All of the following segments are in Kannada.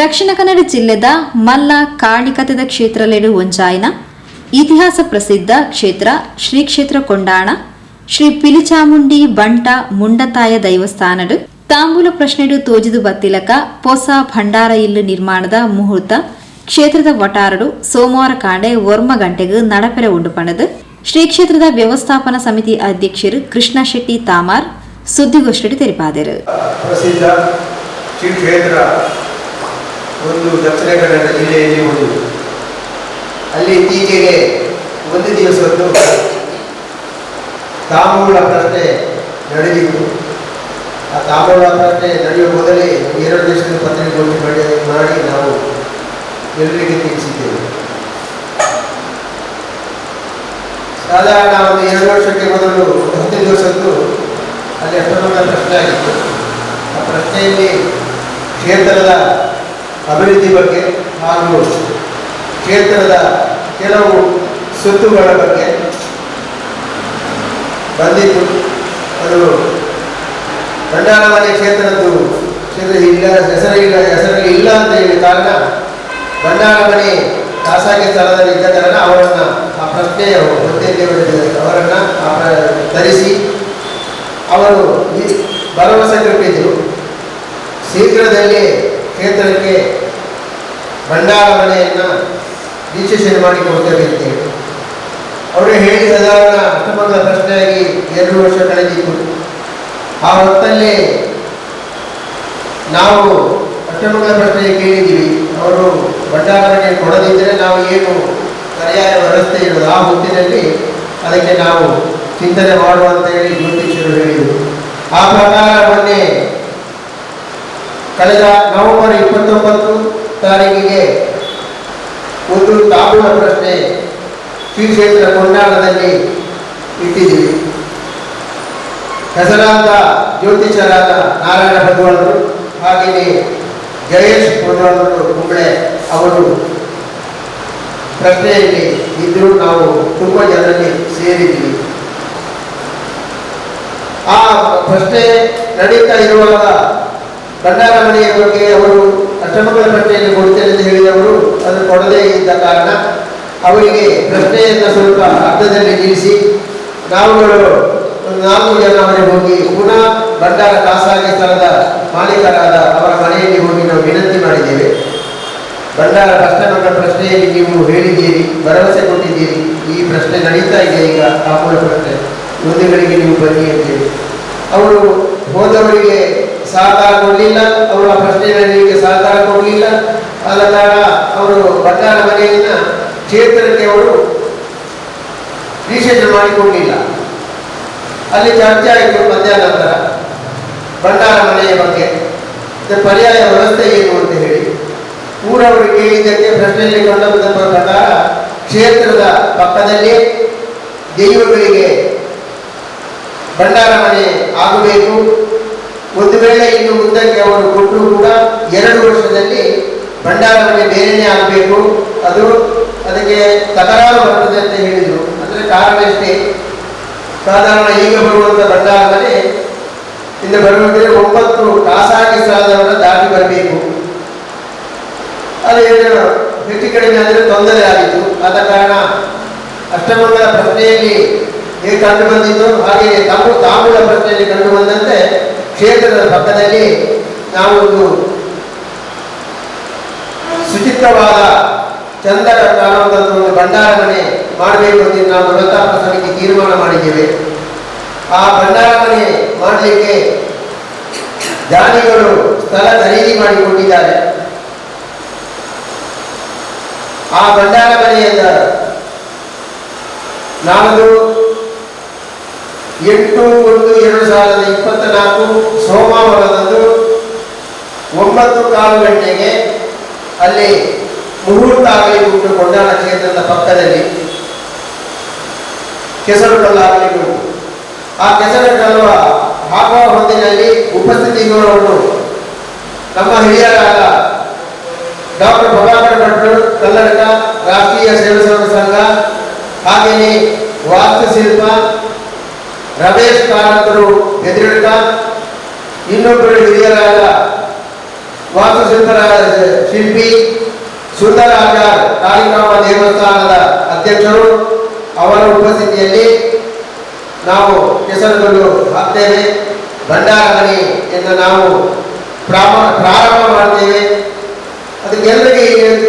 ದಕ್ಷಿಣ ಕನ್ನಡ ಜಿಲ್ಲೆದ ಮಲ್ಲ ಕಾಣಿಕತೆದ ಕ್ಷೇತ್ರಲೆಡು ಒಂಜಾಯಿನ ಇತಿಹಾಸ ಪ್ರಸಿದ್ಧ ಕ್ಷೇತ್ರ ಶ್ರೀ ಕ್ಷೇತ್ರ ಕೊಂಡಾಣ, ಶ್ರೀ ಪಿಲಿಚಾಮುಂಡಿ ಬಂಟ ಮುಂಡತಾಯ ದೈವಸ್ಥಾನಡು ತಾಂಬೂಲ ಪ್ರಶ್ನೆಡು ತೋಜಿದು ಬತ್ತಿಲಕ ಹೊಸ ಭಂಡಾರ ಇಲ್ಲು ನಿರ್ಮಾಣದ ಮುಹೂರ್ತ ಕ್ಷೇತ್ರದ ವಟಾರಡು ಸೋಮವಾರ ಕಾಂಡೆ ವರ್ಮ ಗಂಟೆಗೆ ನಡಪೆರೆ ಉಂಡು ಪಣದು. ಶ್ರೀ ಕ್ಷೇತ್ರದ ವ್ಯವಸ್ಥಾಪನಾ ಸಮಿತಿ ಅಧ್ಯಕ್ಷರು ಕೃಷ್ಣ ಶೆಟ್ಟಿ ತಾಮಾರ್ ಸುದ್ದಿಗೋಷ್ಠಿ ತೆರಪಾದರು ಒಂದು ದಕ್ಷಿಣ ಕನ್ನಡ ಜಿಲ್ಲೆಯಲ್ಲಿ ಒಂದು. ಅಲ್ಲಿ ಇತ್ತೀಚೆಗೆ ಒಂದು ದಿವಸದ್ದು ತಾಂಬೂಲ ಪ್ರಶ್ನೆ ನಡೆದಿತ್ತು. ಆ ತಾಂಬೂಲ ಪ್ರಶ್ನೆ ನಡೆಯುವ ಮೊದಲೇ ಎರಡು ದೇಶದ ಪತ್ರಿಕೆಗಳು ಮಾಡಿ ಮಾಡಿ ನಾವು ಎಲ್ಲರಿಗೆ ತಿಳಿಸಿದ್ದೇವೆ ಸಾಧಾರಣ ಒಂದು ಎರಡು ವರ್ಷಕ್ಕೆ ಮೊದಲು ಹತ್ತು ದಿವಸದ್ದು ಅಲ್ಲಿ ಅಷ್ಟೊಂದು ಪ್ರಶ್ನೆ ಆಗಿತ್ತು. ಆ ಪ್ರಶ್ನೆಯಲ್ಲಿ ಕ್ಷೇತ್ರದ ಅಭಿವೃದ್ಧಿ ಬಗ್ಗೆ ಹಾಗೂ ಕ್ಷೇತ್ರದ ಕೆಲವು ಸುತ್ತುಗಳ ಬಗ್ಗೆ ಬಂದಿತ್ತು ಅದು ಭಂಡಾರಮನೆ ಕ್ಷೇತ್ರದ್ದು ಕ್ಷೇತ್ರ ಇಲ್ಲ ಹೆಸರಿಲ್ಲ ಹೆಸರಲ್ಲಿ ಇಲ್ಲ ಅಂತ ಹೇಳಿ ಕಾರಣ ಭಂಡಾರಮನೆ ಖಾಸಗಿ ಸ್ಥಳದಲ್ಲಿ ಇದ್ದ ಕಾರಣ ಅವರನ್ನು ಆ ಪ್ರಶ್ನೆಯ ಅವರನ್ನು ಪ್ರ- ಧರಿಸಿ ಅವರು ಭರವಸೆ ಕೊಟ್ಟಿದ್ದರು. ಶೀಘ್ರದಲ್ಲಿ ಕ್ಷೇತ್ರಕ್ಕೆ ಭಂಡಾರ ಮನೆಯನ್ನು ರಿಜಿಸ್ಟ್ರೇಷನ್ ಮಾಡಿ ಕೊಡ್ತೇವೆ ಅವರು ಹೇಳಿ ಸಾಧಾರಣ ಅಷ್ಟಮಂಗಲ ಪ್ರಶ್ನೆಯಾಗಿ ಎರಡು ವರ್ಷ ಕಳೆದಿತ್ತು. ಆ ಹೊತ್ತಲ್ಲಿ ನಾವು ಅಷ್ಟಮಂಗಲ ಪ್ರಶ್ನೆ ಕೇಳಿದ್ದೀವಿ. ಅವರು ಭಂಡಾರ ಮನೆ ಕೊಡದಿದ್ದರೆ ನಾವು ಏನು ಪರ್ಯಾಯ ವ್ಯವಸ್ಥೆ ಇರೋದು ಆ ಹೊತ್ತಿನಲ್ಲಿ ಅದಕ್ಕೆ ನಾವು ಚಿಂತನೆ ಮಾಡುವಂತ ಹೇಳಿ ಜ್ಯೋತಿಷ್ಯರು ಹೇಳಿದರು. ಆ ಪ್ರಕಾರ ಮೊನ್ನೆ ಕಳೆದ ನವೆಂಬರ್ ಇಪ್ಪತ್ತೊಂಬತ್ತು ತಾರೀಕಿಗೆ ಒಂದು ತಾಪನ ಪ್ರಶ್ನೆ ಶ್ರೀ ಕ್ಷೇತ್ರ ಕೊಂಡಾಣದಲ್ಲಿ ಇಟ್ಟಿದ್ದೀವಿ. ಹೆಸರಾದ ಜ್ಯೋತಿಷರಾದ ನಾರಾಯಣ ಭಗವಾನರು ಹಾಗೆಯೇ ಜಯೇಶ್ ಭಗವಾನರು ಕುಂಬಳೆ ಅವರು ಪ್ರಶ್ನೆಯಲ್ಲಿ ಇದ್ದರೂ ನಾವು ತುಂಬ ಜನರಲ್ಲಿ ಸೇರಿದ್ದೀವಿ. ಆ ಪ್ರಶ್ನೆ ನಡೀತಾ ಇರುವಾಗ ಭಂಡಾರ ಮನೆಯ ಬಗ್ಗೆ ಅವರು ಬಟ್ಟೆಯನ್ನು ಕೊಡುತ್ತೇನೆ ಅಂತ ಹೇಳಿದವರು, ಅದನ್ನು ಕೊಡದೇ ಇದ್ದ ಕಾರಣ ಅವರಿಗೆ ಪ್ರಶ್ನೆಯನ್ನು ಸ್ವಲ್ಪ ಅರ್ಧದಲ್ಲಿ ನಿಲ್ಲಿಸಿ ನಾವುಗಳು ನಾಲ್ಕು ಜನ ಅವರಿಗೆ ಹೋಗಿ ಪುನಃ ಭಂಡಾರ ಖಾಸಗಿ ಸ್ಥಳದ ಮಾಲೀಕರಾದ ಅವರ ಮನೆಯಲ್ಲಿ ಹೋಗಿ ನಾವು ವಿನಂತಿ ಮಾಡಿದ್ದೇವೆ. ಭಂಡಾರ ಅಷ್ಟಮಗಳ ಪ್ರಶ್ನೆಯಲ್ಲಿ ನೀವು ಹೇಳಿದ್ದೀರಿ, ಭರವಸೆ ಕೊಟ್ಟಿದ್ದೀರಿ, ಈ ಪ್ರಶ್ನೆ ನಡೀತಾ ಇದೆ ಈಗ ತಾಂಬೂಲ ಪ್ರಶ್ನೆ ಮುಂದೆಗಳಿಗೆ ನೀವು ಬನ್ನಿ ಅಂತೇಳಿ. ಅವರು ಹೋದವರಿಗೆ ಸಹಕಾರ ಕೊಡಲಿಲ್ಲ, ಅವರ ಪ್ರಶ್ನೆಗಳಿಗೆ ಸಹಕಾರ ಕೊಡಲಿಲ್ಲ. ಆದ ಕಾರಣ ಅವರು ಭಂಡಾರ ಮನೆಯನ್ನ ಕ್ಷೇತ್ರಕ್ಕೆ ಅವರು ರಿಜಿಸ್ಟ್ರೇಷನ್ ಮಾಡಿಕೊಂಡಿಲ್ಲ. ಅಲ್ಲಿ ಚರ್ಚೆ ಆಯಿತು ಮಧ್ಯಾಹ್ನ ನಂತರ. ಭಂಡಾರ ಮನೆಯ ಬಗ್ಗೆ. ಪರ್ಯಾಯ ವ್ಯವಸ್ಥೆ ಏನು ಅಂತ ಹೇಳಿ. ಊರವರು ಕೇಳಿದ್ದಕ್ಕೆ ಪ್ರಶ್ನೆಯಲ್ಲಿ ಕಂಡ ಪ್ರಕಾರ ಕ್ಷೇತ್ರದ ಪಕ್ಕದಲ್ಲಿ ದೈವಗಳಿಗೆ ಭಂಡಾರ ಮನೆ ಆಗಬೇಕು. ಒಂದು ವೇಳೆ ಇನ್ನು ಮುಂದಕ್ಕೆ ಅವರು ಕೊಟ್ಟರು ಕೂಡ ಎರಡು ವರ್ಷದಲ್ಲಿ ಭಂಡಾರವನ್ನೇ ಬೇರೆಯೇ ಆಗಬೇಕು. ಅದು ಅದಕ್ಕೆ ತಕರಾರು ಬರ್ತದೆ ಅಂತ ಹೇಳಿದರು. ಅಂದರೆ ಕಾರಣ ಎಷ್ಟೇ? ಸಾಧಾರಣ ಈಗ ಬರುವಂಥ ಭಂಡಾರದಲ್ಲಿ ಇಂದ ಬರುವಂತೆ ಒಂಬತ್ತು ಖಾಸಗಿ ಸಾಧನವನ್ನು ದಾಟಿ ಬರಬೇಕು. ಅದು ಹೆಚ್ಚು ಕಡಿಮೆ ಆದರೆ ತೊಂದರೆ ಆಯಿತು. ಆದ ಕಾರಣ ಅಷ್ಟಮಂಗಲ ಪ್ರಶ್ನೆಯಲ್ಲಿ ಹೇಗೆ ಕಂಡು ಬಂದಿದ್ದು? ಹಾಗೆಯೇ ತಾಮ್ರ ತಾಂಬೂಲ ಪ್ರಶ್ನೆಯಲ್ಲಿ ಕಂಡು ಬಂದಂತೆ ಕ್ಷೇತ್ರದ ಪಕ್ಕದಲ್ಲಿ ನಾವೊಂದು ಶುಚಿತ್ವವಾದ ಚಂದ ಒಂದು ಭಂಡಾರ ಮನೆ ಮಾಡಬೇಕು ಅಂತ ನಾವು ವ್ಯವಸ್ಥಾಪಕ ಸಮಿತಿ ತೀರ್ಮಾನ ಮಾಡಿದ್ದೇವೆ. ಆ ಭಂಡಾರ ಮನೆ ಮಾಡಲಿಕ್ಕೆ ದಾನಿಗಳು ಸ್ಥಳ ಖರೀದಿ ಮಾಡಿಕೊಂಡಿದ್ದಾರೆ ಆ ಭಂಡಾರ ಮನೆಯಿಂದ ಎಂಟು ಒಂದು ಎರಡು ಸಾವಿರದ ಇಪ್ಪತ್ತ ನಾಲ್ಕು ಸೋಮವಾರದಂದು ಒಂಬತ್ತು ಕಾಲು ಗಂಟೆಗೆ ಅಲ್ಲಿ ಮುಹೂರ್ತ ಆಗಲಿ ಉಂಟು ಕೊಂಡಾಣ ಕ್ಷೇತ್ರದ ಪಕ್ಕದಲ್ಲಿ. ಕೆಸರು ಕಲ್ಲು ಆಗಲಿಕ್ಕೆ ಆ ಕೆಸರು ಕಲ್ಲು ಹಾಕುವ ಹೊತ್ತಿನಲ್ಲಿ ಉಪಸ್ಥಿತಿಗಳು ನಮ್ಮ ಹಿರಿಯರಾದ ಡಾಕ್ಟರ್ ಪ್ರಭಾಕರ್ ಭಟ್ರು, ಕನ್ನಡಕ ರಾಷ್ಟ್ರೀಯ ಸೇವಾ ಸಂಘ, ಹಾಗೆಯೇ ವಾಸ್ತುಶಿಲ್ಪ ರಮೇಶ್ ಕಾರಂತರು ಎದುರಿಡ್ಕ ಇನ್ನೊಬ್ಬರು ಹಿರಿಯರಾದ ವಾಸ್ತುಶಿಲ್ಪರ ಶಿಲ್ಪಿ ಸುಂದರ ಆಚಾರ್ ಕಾಳಿಕಾಂಬ ದೇವಸ್ಥಾನದ ಅಧ್ಯಕ್ಷರು ಅವರ ಉಪಸ್ಥಿತಿಯಲ್ಲಿ ನಾವು ಕೆಸರುಗಳು ಹಾಕ್ತೇವೆ ಭಂಡಾರ ಎಂದು ನಾವು ಪ್ರಾರಂಭ ಮಾಡ್ತೇವೆ ಅದಕ್ಕೆ ಎಲ್ಲರಿಗೆ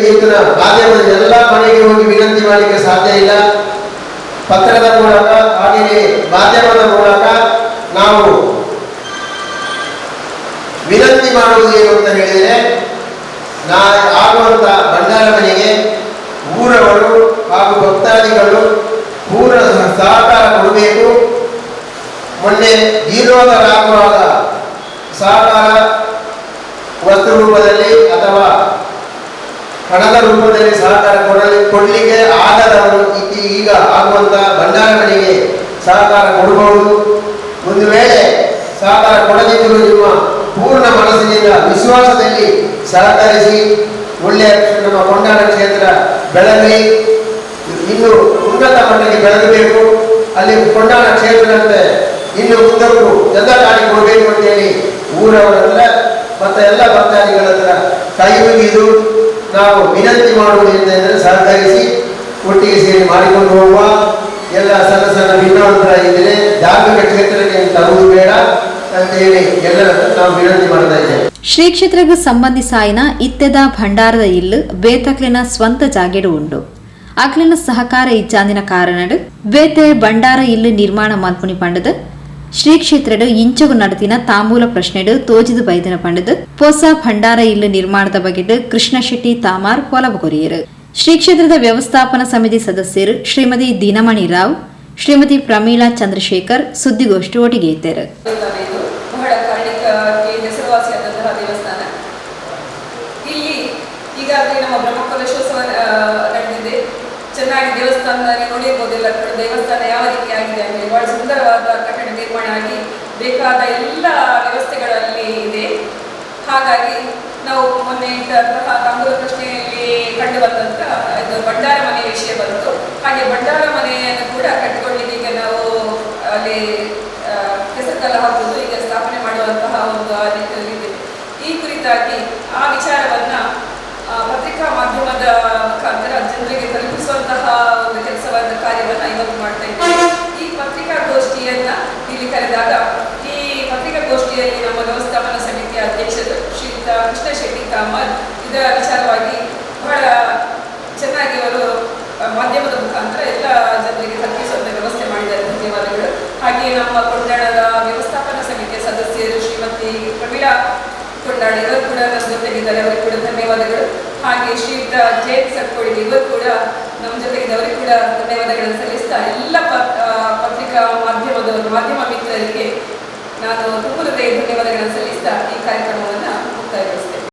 ಈಗಿನ ಮಾಧ್ಯಮದ ಎಲ್ಲ ಮನೆಗೆ ಹೋಗಿ ವಿನಂತಿ ಮಾಡಲಿಕ್ಕೆ ಸಾಧ್ಯ ಇಲ್ಲ ಪತ್ರದ ಮೂಲಕ, ಹಾಗೆಯೇ ಮಾಧ್ಯಮದ ಮೂಲಕ ನಾವು ವಿನಂತಿ ಮಾಡುವುದು ಏನು ಅಂತ ಹೇಳಿದರೆ ನಾ ಆಗುವಂಥ ಭಂಡಾರ ಮನೆಗೆ ಊರವರು ಹಾಗೂ ಭಕ್ತಾದಿಗಳು ಪೂರ್ಣ ಸಹಕಾರ ಕೊಡಬೇಕು. ಮೊನ್ನೆ ಜೀರ್ಣೋದರಾಗುವಾಗ ಸಹಕಾರ ವಸ್ತು ರೂಪದಲ್ಲಿ ಅಥವಾ ಹಣದ ರೂಪದಲ್ಲಿ ಸಹಕಾರ ಕೊಡಲಿ ಕೊಡಲಿಕ್ಕೆ ಆಗದವರು ಇತಿ- ಈಗ ಆಗುವಂಥ ಭಂಡಾರಗಳಿಗೆ ಸಹಕಾರ ಕೊಡಬಹುದು. ಒಂದು ವೇಳೆ ಸಹಕಾರ ಕೊಡದಿದ್ದರೂ ನಿಮ್ಮ ಪೂರ್ಣ ಮನಸ್ಸಿನಿಂದ ವಿಶ್ವಾಸದಲ್ಲಿ ಸಹಕರಿಸಿ ಒಳ್ಳೆಯ ನಮ್ಮ ಕೊಂಡಾಣ ಕ್ಷೇತ್ರ ಬೆಳಗಲಿ. ಇನ್ನು ಉನ್ನತ ಮಟ್ಟಕ್ಕೆ ಬೆಳಗಬೇಕು. ಅಲ್ಲಿ ಕೊಂಡಾಣ ಕ್ಷೇತ್ರದಂತೆ ಇನ್ನು ಮುಂದಕ್ಕೂ ಎಲ್ಲ ಕಾಡಿ ಕೊಡಬೇಕು ಅಂತೇಳಿ ಊರವರೆಲ್ಲ ಮತ್ತೆ ಎಲ್ಲ ಭಕ್ತಾದಿಗಳ ಹತ್ರ ಕೈ ಮುಗಿದು ನಾವು ವಿನಂತಿ ಮಾಡುವುದು ಎಂದರೆ ಸಹಕರಿಸಿ ಒಟ್ಟಿಗೆ ಸೇರಿ ಮಾಡಿಕೊಂಡು ಹೋಗುವ ಎಲ್ಲ ಸಣ್ಣ ಸಣ್ಣ ಭಿನ್ನಾಂತರ ಇದ್ದರೆ ಧಾರ್ಮಿಕ ಕ್ಷೇತ್ರಕ್ಕೆ ತರುವುದು ಬೇಡ ಅಂತ ಹೇಳಿ ಎಲ್ಲರನ್ನು ನಾವು ವಿನಂತಿ ಮಾಡ್ತಾ ಇದ್ದೇವೆ. ಶ್ರೀ ಕ್ಷೇತ್ರಕ್ಕೆ ಸಂಬಂಧಿಸಾಯಿನ ಇತ್ತೆದ ಭಂಡಾರದ ಇಲ್ಲು ಬೇತಕ್ಲಿನ ಸ್ವಂತ ಜಾಗೆಡು ಉಂಡು. ಅಕ್ಲಿನ ಸಹಕಾರ ಇಜ್ಜಾಂದಿನ ಕಾರಣಡು ಬೇತೆ ಭಂಡಾರ ಇಲ್ಲು ನಿರ್ಮಾಣ ಮಲ್ಪುನಿ ಪಂಡದು. ಶ್ರೀ ಕ್ಷೇತ್ರಡು ಇಂಚಗು ನಡತಿನ ತಾಂಬೂಲ ಪ್ರಶ್ನೆಡು ತೋಜಿದು ಬೈದಿನ ಪಂಡದು. ಹೊಸ ಭಂಡಾರ ಇಲ್ಲು ನಿರ್ಮಾಣದ ಬಗೆಡು ಕೃಷ್ಣ ಶೆಟ್ಟಿ ತಾಮಾರ್ ಕೊಲಬು ಕೊರಿಯರು. ಶ್ರೀ ಕ್ಷೇತ್ರದ ವ್ಯವಸ್ಥಾಪನಾ ಸಮಿತಿ ಸದಸ್ಯರು ಶ್ರೀಮತಿ ದೀನಮಣಿ ರಾವ್, ಶ್ರೀಮತಿ ಪ್ರಮೀಳಾ ಚಂದ್ರಶೇಖರ್ ಸುದ್ದಿಗೋಷ್ಠಿ ಒಟ್ಟಿಗೆ ಇದ್ದಾರೆ ಚೆನ್ನಾಗಿ ದೇವಸ್ಥಾನದಲ್ಲಿ ನೋಡಿರ್ಬೋದಿಲ್ಲ, ದೇವಸ್ಥಾನ ಯಾವ ರೀತಿ ಆಗಿದೆ ಅಂದರೆ ಬಹಳ ಸುಂದರವಾದ ಕಟ್ಟಡ ನಿರ್ಮಾಣ ಆಗಿ ಬೇಕಾದ ಎಲ್ಲ ವ್ಯವಸ್ಥೆಗಳಲ್ಲಿ ಇದೆ. ಹಾಗಾಗಿ ನಾವು ಮೊನ್ನೆ ಪ್ರಶ್ನೆಯಲ್ಲಿ ಕಂಡು ಬಂದಂತ, ಇದು ಭಂಡಾರ ಮನೆ ವಿಷಯ ಬಂತು. ಹಾಗೆ ಭಂಡಾರ ಮನೆಯನ್ನು ಕೂಡ ಕಟ್ಟಿಕೊಳ್ಳಿಕ್ಕೆ ನಾವು ಅಲ್ಲಿ ಹೆಸರುಕಲ್ಲ ಹಾಕುವುದು, ಈಗ ಸ್ಥಾಪನೆ ಮಾಡುವಂತಹ ಒಂದು ಇದೆ ಈ ಕುರಿತಾಗಿ ಆ ವಿಚಾರವನ್ನ ಪತ್ರಿಕಾ ಮಾಧ್ಯಮದ ಮುಖಾಂತರ ಜನರಿಗೆ ತಲುಪಿಸುವಂತಹ ಒಂದು ಕೆಲಸವಾದ ಕಾರ್ಯವನ್ನು ಇವತ್ತು ಮಾಡ್ತಾ ಇದ್ದೇವೆ. ಈ ಪತ್ರಿಕಾಗೋಷ್ಠಿಯನ್ನ ಇಲ್ಲಿ ಕರೆದಾಗ, ಈ ಪತ್ರಿಕಾಗೋಷ್ಠಿಯಲ್ಲಿ ನಮ್ಮ ವ್ಯವಸ್ಥಾಪನಾ ಸಮಿತಿಯ ಅಧ್ಯಕ್ಷರು ಶ್ರೀಯುತ ಕೃಷ್ಣ ಶೆಟ್ಟಿ ಕಾಮತ್ ಇದರ ವಿಚಾರವಾಗಿ ಬಹಳ ಚೆನ್ನಾಗಿ ಅವರು ಆ, ಮಾಧ್ಯಮದ ಮುಖಾಂತರ ಎಲ್ಲ ಜನರಿಗೆ ತಲುಪಿಸುವಂತ ವ್ಯವಸ್ಥೆ ಮಾಡಿದ್ದಾರೆ ಧನ್ಯವಾದಗಳು ಹಾಗೆ ನಮ್ಮ ಕೊಂಡಾಣದ ವ್ಯವಸ್ಥಾಪನಾ ಸಮಿತಿಯ ಸದಸ್ಯರು ಶ್ರೀಮತಿ ಪ್ರಮೀಳಾ ಕೊಂಡಾಡಿ ಇವರು ಕೂಡ ನಮ್ಮ ಜೊತೆಗಿದ್ದಾರೆ. ಅವರಿಗೆ ಕೂಡ ಧನ್ಯವಾದಗಳು. ಹಾಗೆ ಶ್ರೀಯುತ ಜಯಂತ್ ಸರ್ಕೋಳಿ ಇವರು ಕೂಡ ನಮ್ಮ ಜೊತೆಗಿದ್ದವರಿಗೆ ಕೂಡ ಧನ್ಯವಾದಗಳನ್ನು ಸಲ್ಲಿಸ್ತಾ ಎಲ್ಲ ಪತ್ರಿಕಾ ಮಾಧ್ಯಮದವರು, ಮಾಧ್ಯಮ ಮಿತ್ರರಿಗೆ ನಾನು ತುಂಬ ಹೃದಯ ಧನ್ಯವಾದಗಳನ್ನು ಸಲ್ಲಿಸ್ತಾ ಈ ಕಾರ್ಯಕ್ರಮವನ್ನು